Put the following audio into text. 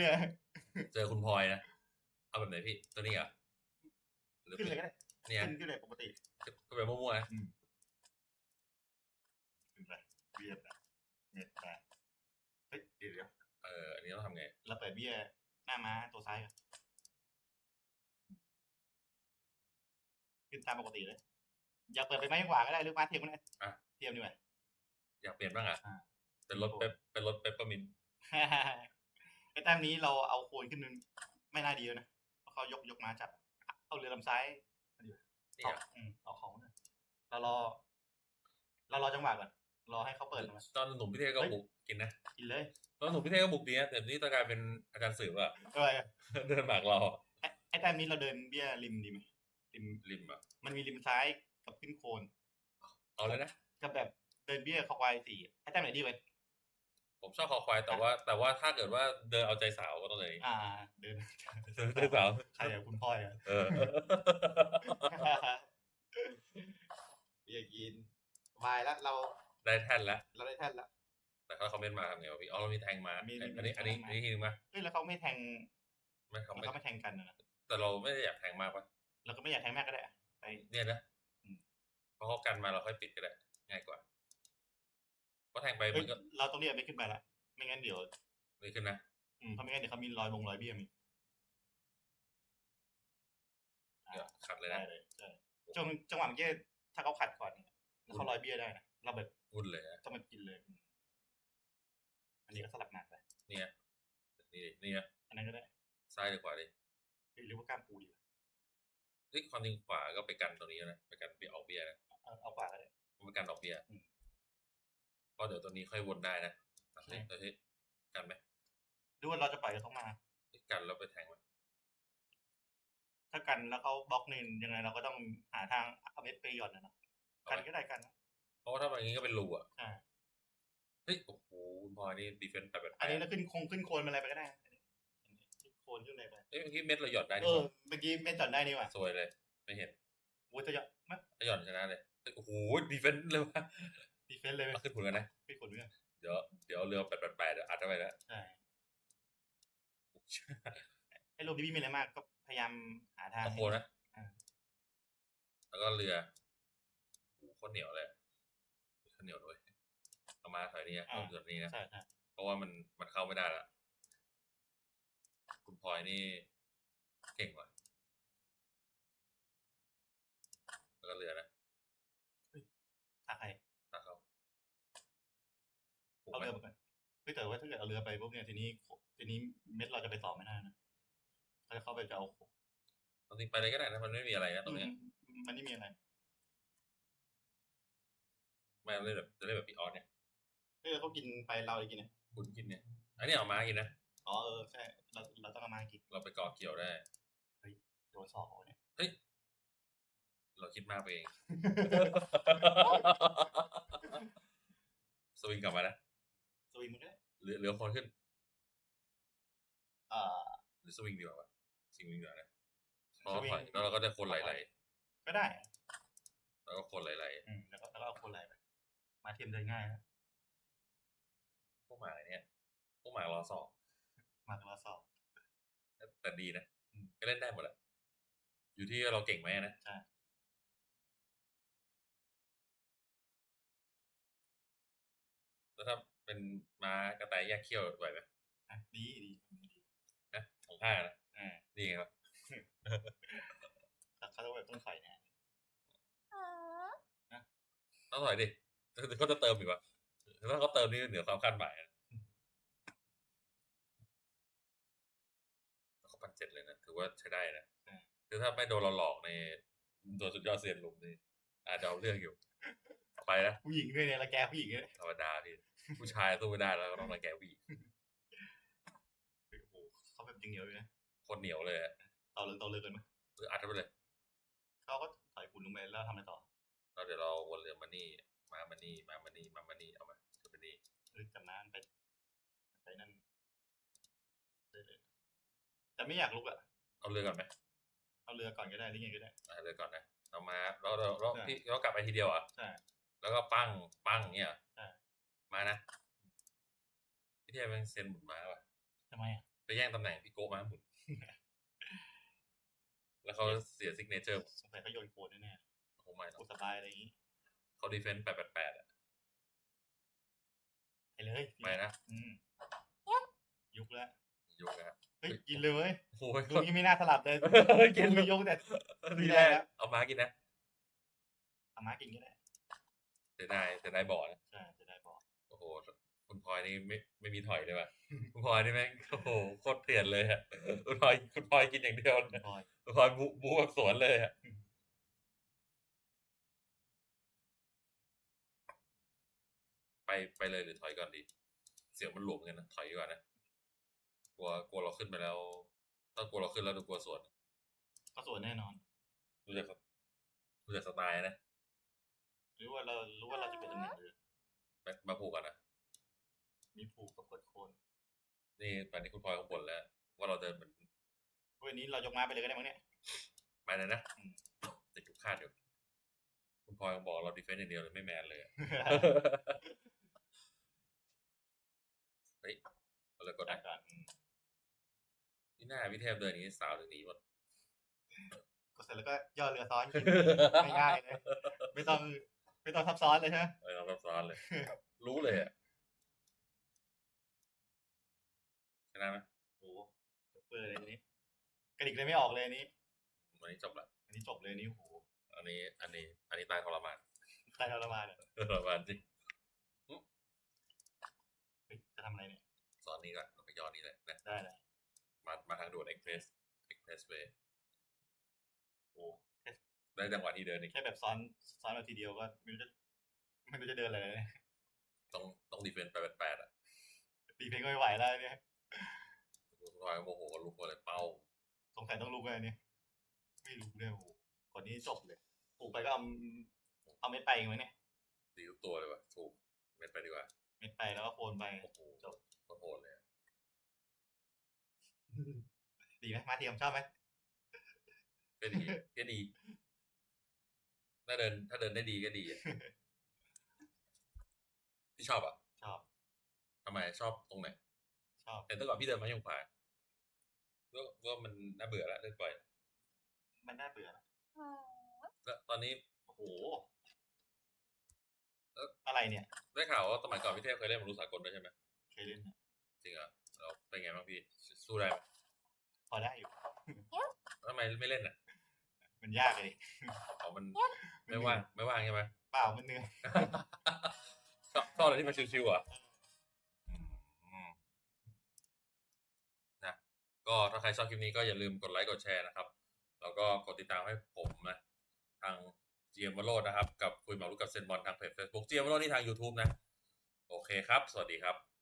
เนี่ยเจอคุณพลอยนะ เอาแบบไหนพี่ ตัวนี้เหรอหรือขึ้นเลยก็ได้เนี่ยขึ้นขึ้นเลยปกติก็ไปมั่วๆนะขึ้นไปเบียร์ไปเน็ตไปเฮ้ยเดี๋ยวเดี๋ยวเอออันนี้ต้องทำไงเราเปิดเบียร์หน้าม้าตัวซ้ายก่อนขึ้นตามปกติเลย อยากเปิดไปไม้ขวาก็ได้หรือม้าเทียมก็ได้อะเทียมดีกว่าอยากเปลี่ยนบ้างอะอ่าเป็นรถเปปเป็นรถเปปเปอร์มินต์ ไอ้แต้มนี้เราเอาโคนขึ้นนึงไม่น่าดีแล้วนะเพราะเขายกยกม้าจับเอาเรือลำซ้ายนี่เอาอะอืมเอาของนะเรารอเรารอจังหวะก่อนรอให้เขาเปิดมาตอนหนุ่มพิเทศก็เฮ้ยบุกกินนะ กินเลยตอนหนุ่มพิเทศก็บุกดีนะแต่นี่ต้องกลายเป็นอาจารย์สืบอะเอ้ยเดินหมากรอไอ้ไอ้แต้มนี้เราเดินเบี้ยริมดีไหมริมริมอะมันมีริมซ้ายกับขึ้นโคนเอาเลยนะกับแบบเดินเบี้ยคอควายสี่ไอ้แต้มไหนดีเว้ย ผมชอบคอควายแต่ว่า แต่ว่าถ้าเกิดว่าเดินเอาใจสาวก็ต้องเลยอ่า เดินเดินใจสาวใครอะคุณพ่อยอะเออเบียร์กินวายแล้วเราได้แท่นแล้วเราได้แท่นแล้วแต่เขาคอมเมนต์มาทำไงวะพี่อ๋อเรามีแทงมามีอันนี้อันนี้มีอันนี้ทีนึงมาเฮ้ยแล้วเขาไม่แทงไม่เขาแล้วไม่เขาไม่แทงกันนะแต่เราไม่ได้อยากแทงมากปะเราก็ไม่อยากแทงแม่ก็ได้อะไปเนี่ยนะอืมเพราะเขากันมาเราค่อยปิดก็ได้ง่ายกว่า เพราะแทงไปเฮ้มัยนก็เราต้องเรียกไม่ขึ้นไปละไม่งั้นเดี๋ยวไม่ขึ้นนะอืมเพราะไม่งั้นเดี๋ยวเขามีรอยบงรอยเบี้ยมีเดี๋ยวขัดเลยได้นะเลยใช่จังจังหวะเมื่อกี้ถ้าเขาขัดก่อนเนี่ยแล้วเขารอยเบี้ยได้นะเราแบบวุ่นเลยนะต้องมากินเลย อันนี้ก็สลับหนักไปเนี่ยนี่ดินี่นะอันนั้นก็ได้ซ้ายหรือขวาดิหรือว่ากล้ามปูดีกว่าเฮ้ยความจริงขวาก็ไปกันตรงนี้นะไปกันเบียร์ออกเบียร์นะเอาเอากว่าก็ได้ไปกันออกเบีย ร์อืมเพราะเดี๋ยวตัวนี้ค่อยวนได้นะใช่เฮ้ยกันไหมดูว่าเราจะปล่อยเขามาเฮ้ยกันแล้วไปแทงมันถ้ากันแล้วเขาบล็อกนี่ยังไงเราก็ต้องหาทางเอาเม็ดไปหย่อนนะเนาะเอากันไหมก็ได้กันนะเพราะว่าถ้ามันอย่างนี้ก็เป็นรูอะใช่เฮ้ยโอ้โหคุณพลอยนี่ดีเฟนต์แบบแบบอันนี้เราขึ้นคงขึ้นโคนอะไรไปก็ได้อันนี้อันนี้ขึ้นโคนขึ้นอะไรไปเอ้ยเมื่อกี้เม็ดเราหยอดได้เอนี่หอว่าเมื่อกี้ไม่จอดได้นี่หว่าสวยเลย ไม่เห็นโอ้ยจะหย่อนมะถ้าหย่อนชนะเลยเฮ้ยโอ้โหดีเฟนต์เลยว่ะ ดีเฟนส์เลยเอาขึ้นผลกันนะ ไม่ขนเรื่องเดี๋ยวเดี๋ยวเรือแปดแปดแปดอัดเข้าไปนะใช่ไอ้รูปนี้ไม่มีอะไรมากก็พยายามหาทางตะโพนะอ่าแล้วก็เรือโอ้โหโคตรเหนียวเลยข้าวเหนียวด้วยเอามาถอยนี้นะเอาเดือดนี้นะใช่ใช่เพราะว่ามันมันเข้าไม่ได้ละคุณพลอยนี่เก่งว่ะแล้วก็เรือนะ ถ้าใคร ตาเขาถูก เอาไหมเรือมาก่อนเฮ้ยแต่ว่าถ้าเกิดเอาเรือไปปุ๊บเนี่ยทีนี้ทีนี้เม็ดเราจะไปต่อไม่ได้นะเขาจะเข้าไปจะเอาตอนนี้ไปเลยก็ได้นะมันไม่มีอะไรนะตรงเนี้ยอืมมันไม่มีอะไรไม่เล่นแบบจะเล่นแบบพี่ออสเนี่ยเฮ้ยเขากินไปเราจะกินเนี่ยคุณกินเนี่ยอันนี้เอามากินนะอ๋อเออใช่เราเราต้องเอามากินเราไปเกาะเกี่ยวได้โดนสอบเอาเนี่ยเฮ้ยเราคิดมากไปเอง สวิงกลับมานะส วิงมันก็ได้เหลือเหลือคนขึ้นเอ่อหรือสวิงดีกว่าวะสวิงดีกว่านะสเพราะวิงถอยแล้วเราก็ได้คนไหลก็ได้ๆแล้วก็คนไหลอืมแล้วก็แล้วก็เอาคนไหลไปมาเทียมเดินง่ายนะๆพวกหมาอะไรเนี่ยพวกหมารอสอบมาตัวสอบ แต่ดีนะอืม ก็เล่นได้หมดแหละอยู่ที่เราเก่งไหมนะใช่แล้วถ้า เป็นม้ากระต่ายแยกเขี้ยวไหวไหมอะดีดีดีนะของข้านะอ่านี่ไงครับแต่เขาต้องแบบต้องใส่แน่ต้องถอยดิเขาจะเติมอีกวะถ้าเขาเติมนี่เหนือความคาดหมายนะเขาพันเจ็ดเลยนะ ถือว่าใช้ได้นะ คือถ้าไม่โดนเราหลอกในโดนสุดยอดเซียนหลุมนี่อาจจะเอาเรื่องอยู่ ไปนะ ผู้หญิงด้วยเนี่ยละแกผู้หญิงด้วยธรรมดาพี่ ผู้ชายสู้ไม่ได้แล้วก็ต้องมาแก้ผู้หญิงโอ้โหเขาแบบจริงเหนียวเลยนะคนเหนียวเลยอะต่อเลยต่อเลยกันไหมคืออัดเข้าไปเลยเขาก็ถอยคุณลงไปแล้วทำอะไรต่อแล้วเดี๋ยวเราวนเรือมานี่มามานี่มามานี่มามานี่เอามาขึ้นไปนี่เออจำน้ำไปไปนั่นได้เลยแต่ไม่อยากลุกอะเอาเรือก่อนไหมเอาเรือก่อนก็ได้หรือไงก็ได้ เอาเรือก่อนนะเอามาแล้วเราเราใช่พี่เรากลับไปทีเดียวอะใช่ แล้วก็ปั้งปั้งเนี่ยใช่ มานะพี่เทพแม่งเซ็นหมุนมาว่ะทำไมอะไปแย่งตำแหน่งพี่โก้มาหมุน แล้วเขาเสียซิกเนเจอร์สงสัยเขาโยนโคนแน่โอ้ไม่หรๆอกกูสบายอะไรอย่างนี้เขาดีเฟนต์แปดแปดแปดอะไปเลยไปนะอืมยุกแล้วยุกนะฮะเฮ้ยกินเลยเว้ยโอ้ยลุงยังไม่น่าสลับเลยกินลุงยกแต่ทีทีแรแรกกแล้วเอาม้ากินนะอามากินก็ได้เสียดายเสียดายบ่อนะใช่ พลอยนี่ไม่ไม่มีถอยเลยว่ะคุณพลอยนี่แม่งโอ้โหโคตรเถื่อนเลยอะคุณพลอยคุณพลอยกินอย่างเดียวเลยพอยคุณพลอยบูบูแบบสวนเลยอะไปไปเลยหรือถอยก่อนดี เสียงมันหลวมกันนะถอยดีกว่านะกลัวกลัวเราขึ้นไปแล้วถ้ากลัวเราขึ้นแล้วดูกลัวสวนก็ส่วนแน่นอนรู้จักครับรู้จักสไตล์นะหรือว่าเรารู้ว่าเราจะเป็นตำแหน่งเรือมามาผูกกันนะ มีผูกกับกดโคนนี่ตอนนี้คุณพลอยเขาบ่นแล้ว ว่าเราเดินเหมือนวันนี้เรายกมาไปเลยก็ได้มั้งเนี่ยไปเลยนะอืมติดทุกคาดอยู่คุณพลอยบอกเราดีเฟนต์อย่างเดียวเลยไม่แมนเลยอะเฮ้ยเราเลยกดจันะดก่อนอืมนี่หน้าพี่เทพเดินอย่างนี้สาวถึงหนีหมดกดเสร็จแล้วก็ย่อเรือซ้อนกินง่ายๆเลยไม่ต้องไม่ต้องซับซ้อนเลยใช่ไหมไม่ต้องซับซ้อนเลย รู้เลยอะชนะไหม โอ้โห เปิดเลยทีนี้กระดิกเลยไม่ออกเลยอันนี้ วันนี้จบละอันนี้จบเลยอันนี้โอ้โหอันนี้ อันนี้ อันนี้ตายทรมานตายทรมานเนี่ยทรมานจริงเฮ้ยจะทำอะไรเนี่ยสอนนี้ก่อนเราไปย้อนนี้เลยนะได้เลยมามาทางด่วนเอ็กเพรสเอ็กเพรสเวย์โอ้ได้จังหวะที่เดินอีกแค่แบบซ้อนซ้อนมาทีเดียวก็ไม่รู้จะไม่รู้จะเดินอะไรเลยเนี่ยต้องต้องดีเฟนต์แปดแปดอะตีเพลงก็ไม่ไหวแล้วเนี่ย คุณพลอยโมโหก็ลุกมาเลยเป้าสงสัยต้องลุกเลยเนี่ยไม่ลุกเลยโอ้โหคนนี้จบเลยปลูกไปก็เอาเอาเม็ดไปเองไหมเนี่ยดีทุกตัวเลยว่ะถูกเม็ดไปดีกว่าเม็ดไปแล้วก็โคนไปโอ้โหจบโคตรโหดเลยอะดีไหมมาเทียมชอบไหมก็ดีก็ดีถ้าเดิน ถ้าเดินได้ดีก็ดีอะพี่ชอบอะชอบทำไมชอบตรงไหนชอบแต่แต่ก่อนพี่เดินมาอยู่ขวาก็ ว่ามันน่าเบื่อแล้วเดินไปมันน่าเบื่อนะแล้วตอนนี้โอ้โหอะไรเนี่ย ได้ข่าวว่าสมัยก่อนพี่เทพเคยเล่นบอลลูนสากลด้วยใช่ไหมเคยเล่นนะจริงเหรอแล้วเป็นไงบ้างพี่สู้ได้ไหมพอได้อยู่ทำไมไม่เล่นอะ มันยากเลยอ๋อมันไม่ว่างไม่ว่างใช่ไหมเปล่ามันเหนื่อยชอบชอบอะไรที่มันชิวๆอะอืมนะ ก็ถ้าใครชอบคลิปนี้ก็อย่าลืมกดไลค์กดแชร์นะครับแล้วก็กดติดตามให้ผมนะทางเจียมวโรดนะครับ กับคุยหมาลูกกับเซนบอลทางเพจ Facebook GM วโรดนี่ทาง YouTube นะ โอเคครับ สวัสดีครับ